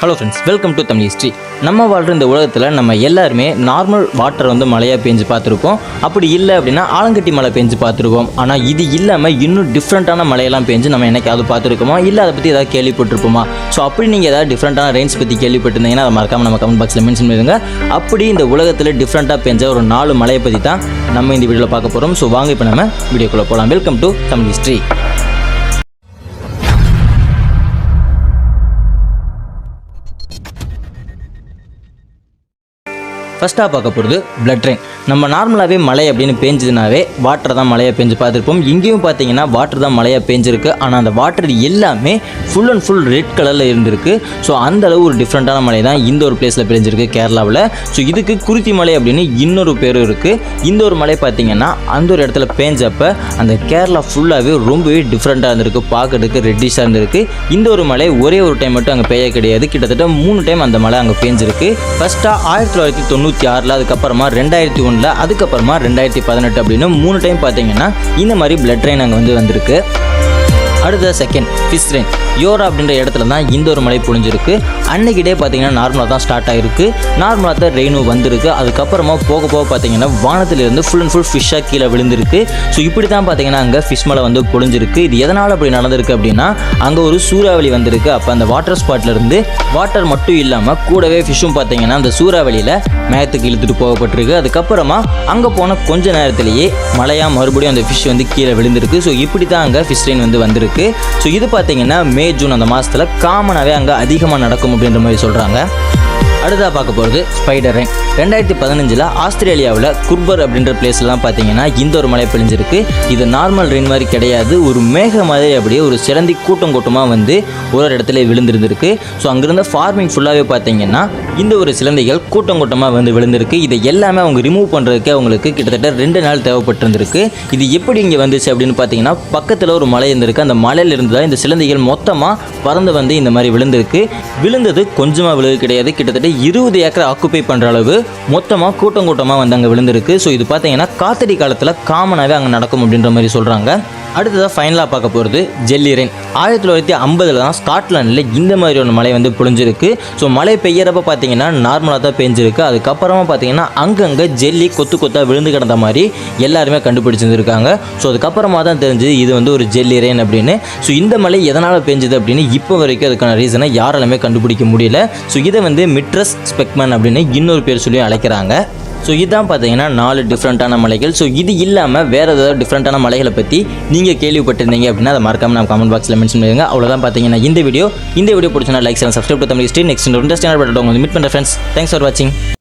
Hello friends welcome to Tamil history நம்ம வாழ்கிற இந்த உலகத்தில் நம்ம எல்லாருமே நார்மல் வாட்டர் வந்து மழையாக பேஞ்சு பார்த்துருப்போம் அப்படி இல்லை அப்படின்னா ஆலங்கட்டி மழை பேஞ்சு பார்த்துருக்கோம். ஆனால் இது இல்லாமல் இன்னும் டிஃப்ரெண்ட்டான மழையெல்லாம் பேஞ்சு நம்ம என்னைக்காவது பார்த்துருக்கோமா? இல்லை அதை பற்றி ஏதாவது கேள்விப்பட்டிருப்போமா? ஸோ அப்படி நீங்கள் ஏதாவது டிஃப்ரெண்ட்டான ரெயின்ஸ் பற்றி கேள்விப்பட்டிருந்தீங்கன்னா அதை மறக்காம நம்ம கமெண்ட் பாக்ஸில் மென்ஷன் பண்ணிடுங்க. அப்படி இந்த உலகத்தில் டிஃப்ரெண்ட்டாக பேஞ்ச ஒரு நாலு மழையை பற்றி தான் நம்ம இந்த வீடியோவில் பார்க்க போகிறோம் ஸோ வாங்க இப்போ நம்ம வீடியோக்குள்ளே போகலாம் வெல்கம் டு தமிழ் ஹிஸ்ட்ரி ஃபஸ்ட்டாக பார்க்க போகிறது பிளட் ட்ரெயின் நம்ம நார்மலாகவே மழை அப்படின்னு பேஞ்சதுனாவே வாட்டர் தான் மழையாக பேஞ்சு பார்த்துருப்போம். இங்கேயும் பார்த்தீங்கன்னா வாட்டர் தான் மழையாக பேஞ்சிருக்கு. ஆனால் அந்த வாட்டர் எல்லாமே ஃபுல் அண்ட் ஃபுல் ரெட் கலரில் இருந்திருக்கு. ஸோ அந்த அளவு ஒரு டிஃப்ரெண்ட்டான மழை தான் இந்த ஒரு பிளேஸில் பெஞ்சிருக்கு கேரளாவில். ஸோ இதுக்கு குருத்தி மலை அப்படின்னு இன்னொரு பேரும் இருக்குது இந்த ஒரு மலை பார்த்தீங்கன்னா அந்த ஒரு இடத்துல பேஞ்சப்ப அந்த கேரளா ஃபுல்லாகவே ரொம்பவே டிஃப்ரெண்ட்டாக இருந்திருக்கு. பார்க்கறதுக்கு ரெட்டிஷாக இருந்திருக்கு. இந்த ஒரு மலை ஒரே ஒரு டைம் மட்டும் அங்கே பெய்ய கிடையாது. கிட்டத்தட்ட மூணு டைம் அந்த மலை அங்கே பேஞ்சிருக்கு. ஃபஸ்ட்டாக ஆயிரத்தி தொள்ளாயிரத்தி தொண்ணூறு தொண்ணூற்றி ஆறில் அதுக்கப்புறமா ரெண்டாயிரத்தி ஒன்றில் அதுக்கப்புறமா ரெண்டாயிரத்தி பதினெட்டு அப்படின்னு மூணு டைம் பார்த்தீங்கன்னா இந்த மாதிரி பிளட் ட்ரெயின் அங்கே வந்து வந்திருக்கு. அடுத்த செகண்ட் ஃபிஷ் ரெயின் யோரா அப்படின்ற இடத்துல தான் இந்த ஒரு மழை பொழிஞ்சிருக்கு. அன்னைக்கு டே பார்த்தீங்கன்னா நார்மலாக தான் ஸ்டார்ட் ஆகிருக்கு நார்மலாக தான் ரெயினும் வந்திருக்கு. அதுக்கப்புறமா போக போக பார்த்தீங்கன்னா வானத்திலிருந்து ஃபுல் அண்ட் ஃபுல் ஃபிஷ்ஷாக கீழே விழுந்திருக்கு. ஸோ இப்படி தான் பார்த்தீங்கன்னா அங்கே ஃபிஷ் மலை வந்து பொழிஞ்சிருக்கு. இது எதனால் அப்படி நடந்திருக்கு அப்படின்னா அங்கே ஒரு சூறாவளி வந்திருக்கு. அப்போ அந்த வாட்டர் ஸ்பாட்லேருந்து வாட்டர் மட்டும் இல்லாமல் கூடவே ஃபிஷ்ஷும் பார்த்தீங்கன்னா அந்த சூறாவளியில் மேகத்துக்கு இழுத்துட்டு போகப்பட்டிருக்கு. அதுக்கப்புறமா அங்கே போன கொஞ்ச நேரத்திலேயே மழையாக மறுபடியும் அந்த ஃபிஷ் வந்து கீழே விழுந்திருக்கு. ஸோ இப்படி தான் அங்கே ஃபிஷ் ரெயின் வந்து வந்திருக்கு. ஸோ இது பார்த்தீங்கன்னா மே ஜூன் அந்த மாதத்தில் காமனாகவே அங்கே அதிகமாக நடக்கும் அப்படின்ற மாதிரி சொல்கிறாங்க அடுத்ததாக பார்க்க போகிறது ஸ்பைடர் ரெயின் ரெண்டாயிரத்தி பதினஞ்சில் ஆஸ்திரேலியாவில் குர்பர் அப்படின்ற பிளேஸ்லாம் பார்த்தீங்கன்னா இந்த ஒரு மழை பெழிஞ்சிருக்கு இது நார்மல் ரெயின் மாதிரி கிடையாது. ஒரு மேக மாதிரி அப்படியே ஒரு சிறந்தி கூட்டம் கூட்டமாக வந்து ஒரு இடத்துல விழுந்திருந்திருக்கு. ஸோ அங்கேருந்த ஃபார்மிங் ஃபுல்லாகவே பார்த்தீங்கன்னா இந்த ஒரு சிலந்தைகள் கூட்டம் கூட்டமாக வந்து விழுந்திருக்கு. இதை எல்லாமே அவங்க ரிமூவ் பண்ணுறதுக்கு அவங்களுக்கு கிட்டத்தட்ட ரெண்டு நாள் தேவைப்பட்டிருந்திருக்கு. இது எப்படி இங்கே வந்துச்சு அப்படின்னு பார்த்தீங்கன்னா பக்கத்தில் ஒரு மலை இருந்திருக்கு. அந்த மலையிலிருந்து தான் இந்த சிலந்தைகள் மொத்தமாக பறந்து வந்து இந்த மாதிரி விழுந்திருக்கு. விழுந்தது கொஞ்சமாக விழுது கிடையாது. கிட்டத்தட்ட இருபது ஏக்கர் ஆக்குப்பை பண்ணுற அளவு மொத்தமாக கூட்டம் கூட்டமாக வந்து அங்கே விழுந்திருக்கு. ஸோ இது பார்த்தீங்கன்னா காத்தடி காலத்தில் காமனாகவே அங்கே நடக்கும் அப்படின்ற மாதிரி சொல்கிறாங்க அடுத்ததாக ஃபைனலாக பார்க்க போகிறது ஜெல்லி ரெயின் ஆயிரத்தி தொள்ளாயிரத்தி ஐம்பதில் தான் ஸ்காட்லாண்டில் இந்த மாதிரி ஒரு மழை வந்து புழிஞ்சிருக்கு. ஸோ மழை பெய்யறப்ப பார்த்தீங்கன்னா நார்மலாக தான் பெஞ்சிருக்கு. அதுக்கப்புறமா பார்த்தீங்கன்னா அங்கங்கே ஜெல்லி கொத்து கொத்தாக விழுந்து கிடந்த மாதிரி எல்லாருமே கண்டுபிடிச்சிருந்துருக்காங்க. ஸோ அதுக்கப்புறமா தான் தெரிஞ்சுது இது வந்து ஒரு ஜெல்லி ரெயின் அப்படின்னு. ஸோ இந்த மழை எதனால் பெஞ்சுது அப்படின்னு இப்போ வரைக்கும் அதுக்கான ரீசனை யாராலுமே கண்டுபிடிக்க முடியல. ஸோ இதை வந்து மிட்ரஸ் ஸ்பெக்மேன் அப்படின்னு இன்னொரு பேர் சொல்லி அழைக்கிறாங்க. ஸோ இதுதான் பார்த்தீங்கன்னா நாலு டிஃப்ரெண்ட்டான மலைகள். ஸோ இது இல்லாமல் வேறு ஏதாவது டிஃப்ரெண்ட்டான மலைகளை பற்றி நீங்கள் கேள்விப்பட்டிருந்தீங்க அப்படின்னா அதை மறக்காமல் நம்ம கமெண்ட் பாக்ஸில் மென்ஷன் பண்ணுங்க. அவ்வளோதான் பார்த்தீங்கன்னா இந்த வீடியோ இந்த video பிடிச்சினா like channel subscribe Tamil history next interesting meet பண்ணுற ஃப்ரெண்ட்ஸ் தேங்க்ஸ் ஃபார் வாட்சிங்